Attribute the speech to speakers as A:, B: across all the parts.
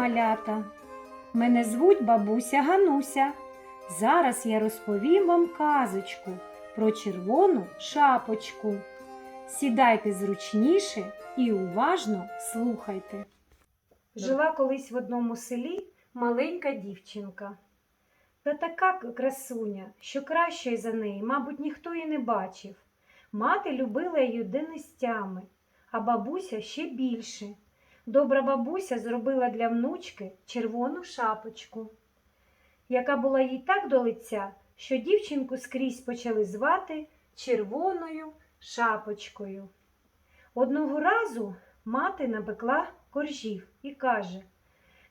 A: малята! Мене звуть бабуся Гануся. Зараз я розповім вам казочку про червону шапочку. Сідайте зручніше і уважно слухайте. Жила колись в одному селі маленька дівчинка. Та така красуня, що кращої за неї, мабуть, ніхто і не бачив. Мати любила її динестями, а бабуся ще більше. Добра бабуся зробила для внучки червону шапочку, яка була їй так до лиця, що дівчинку скрізь почали звати червоною шапочкою. Одного разу мати напекла коржів і каже: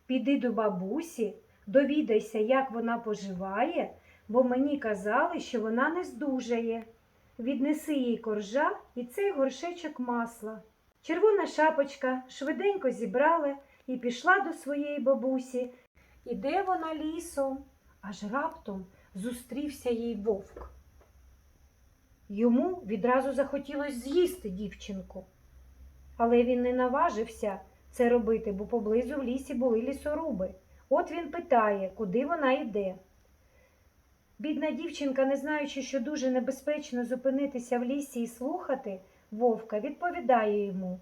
A: Піди до бабусі, довідайся, як вона поживає, бо мені казали, що вона не здужає. Віднеси їй коржа і цей горшечок масла. Червона шапочка швиденько зібрала і пішла до своєї бабусі. Іде вона лісом, аж раптом зустрівся їй вовк. Йому відразу захотілося з'їсти дівчинку. Але він не наважився це робити, бо поблизу в лісі були лісоруби. От він питає, куди вона йде. Бідна дівчинка, не знаючи, що дуже небезпечно зупинитися в лісі і слухати, вовка відповідає йому.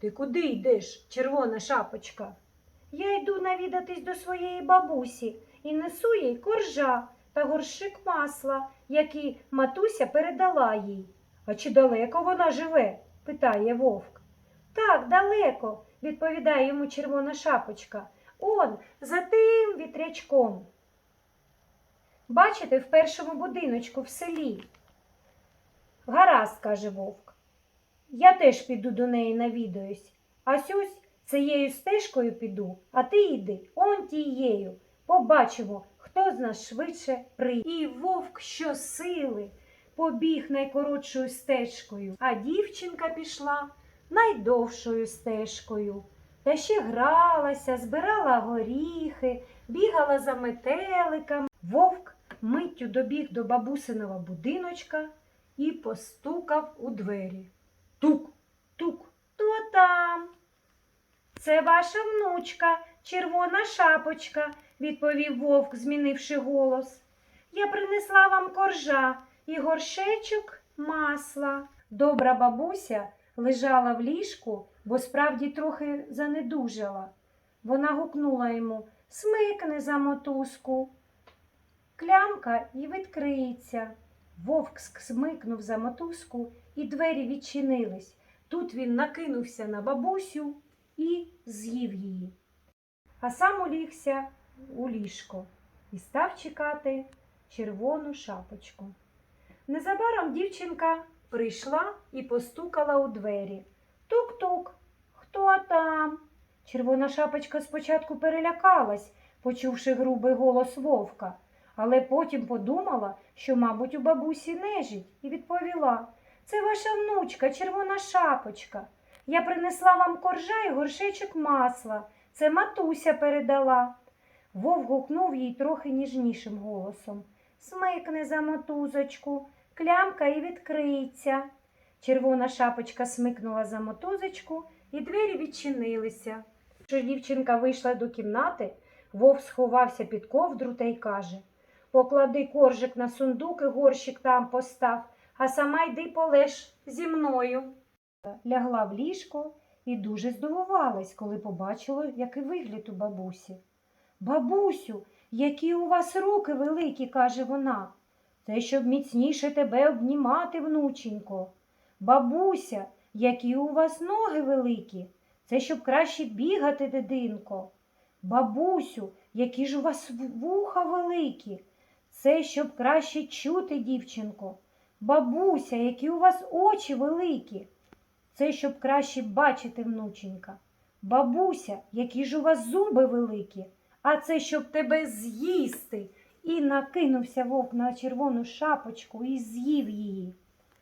A: Ти куди йдеш, червона шапочка? Я йду навідатись до своєї бабусі і несу їй коржа та горшик масла, який матуся передала їй. А чи далеко вона живе? питає вовк. Так, далеко, відповідає йому червона шапочка. Он за тим вітрячком. Бачите, в першому будиночку в селі. Гаразд, каже вовк. Я теж піду до неї навідаюсь. А сюсь цією стежкою піду, а ти йди он тією. Побачимо, хто з нас швидше прийде. І вовк щосили побіг найкоротшою стежкою, а дівчинка пішла найдовшою стежкою. Та ще гралася, збирала горіхи, бігала за метеликом. Вовк миттю добіг до бабусиного будиночка і постукав у двері. Тук, тук, хто там? Це ваша внучка, червона шапочка, відповів вовк, змінивши голос. Я принесла вам коржа і горшечок масла. Добра бабуся лежала в ліжку, бо справді трохи занедужала. Вона гукнула йому Смикни за мотузку. Клямка і відкриється. Вовк смикнув за мотузку, і двері відчинились. Тут він накинувся на бабусю і з'їв її. А сам улігся у ліжко і став чекати червону шапочку. Незабаром дівчинка прийшла і постукала у двері. Тук-тук, хто там? Червона шапочка спочатку перелякалась, почувши грубий голос вовка, але потім подумала, що, мабуть, у бабусі нежить, і відповіла Це ваша внучка, червона шапочка. Я принесла вам коржа і горшечок масла. Це матуся передала. Вовк гукнув їй трохи ніжнішим голосом. Смикни за мотузочку, клямка і відкриється. Червона шапочка смикнула за мотузочку, і двері відчинилися. Що дівчинка вийшла до кімнати, вовк сховався під ковдру та й каже Поклади коржик на сундук і горщик там постав, а сама йди полеж зі мною. Лягла в ліжко і дуже здивувалась, коли побачила, який вигляд у бабусі. Бабусю, які у вас руки великі, каже вона. Це щоб міцніше тебе обнімати, внученько. Бабуся, які у вас ноги великі, це щоб краще бігати, дитинко. Бабусю, які ж у вас вуха великі, це щоб краще чути, дівчинко. Бабуся, які у вас очі великі, це щоб краще бачити, внученька. Бабуся, які ж у вас зуби великі, а це щоб тебе з'їсти. І накинувся вовк на червону шапочку і з'їв її.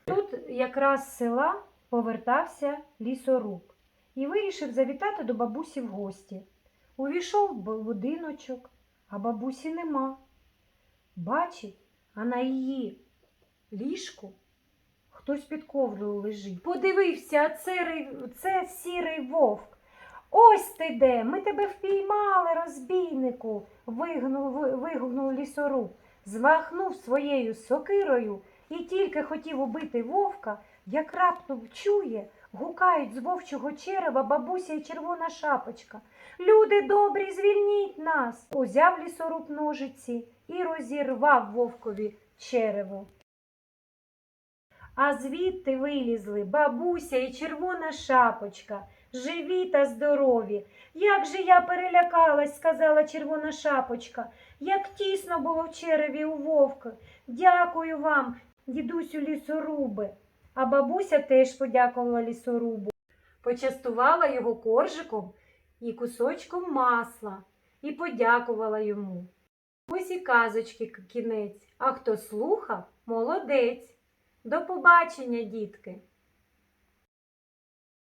A: Тут якраз з села повертався лісоруб і вирішив завітати до бабусі в гості. Увійшов в будиночок, а бабусі нема. Бачить, а на її ліжку хтось під ковдрою лежить. Подивився, а це, це сірий вовк. Ось ти де, ми тебе впіймали, розбійнику, вигнув, ви- вигукнув лісоруб, змахнув своєю сокирою і тільки хотів убити вовка, як раптом чує, гукають з вовчого черева бабуся і червона шапочка. Люди добрі, звільніть нас. Узяв лісоруб ножиці і розірвав вовкові черево. А звідти вилізли бабуся і червона шапочка, живі та здорові. Як же я перелякалась, сказала червона шапочка, як тісно було в череві у вовка. Дякую вам, дідусю лісорубе. А бабуся теж подякувала лісорубу, почастувала його коржиком і кусочком масла і подякувала йому. Ось і казочки кінець, а хто слухав, молодець. До побачення, дітки!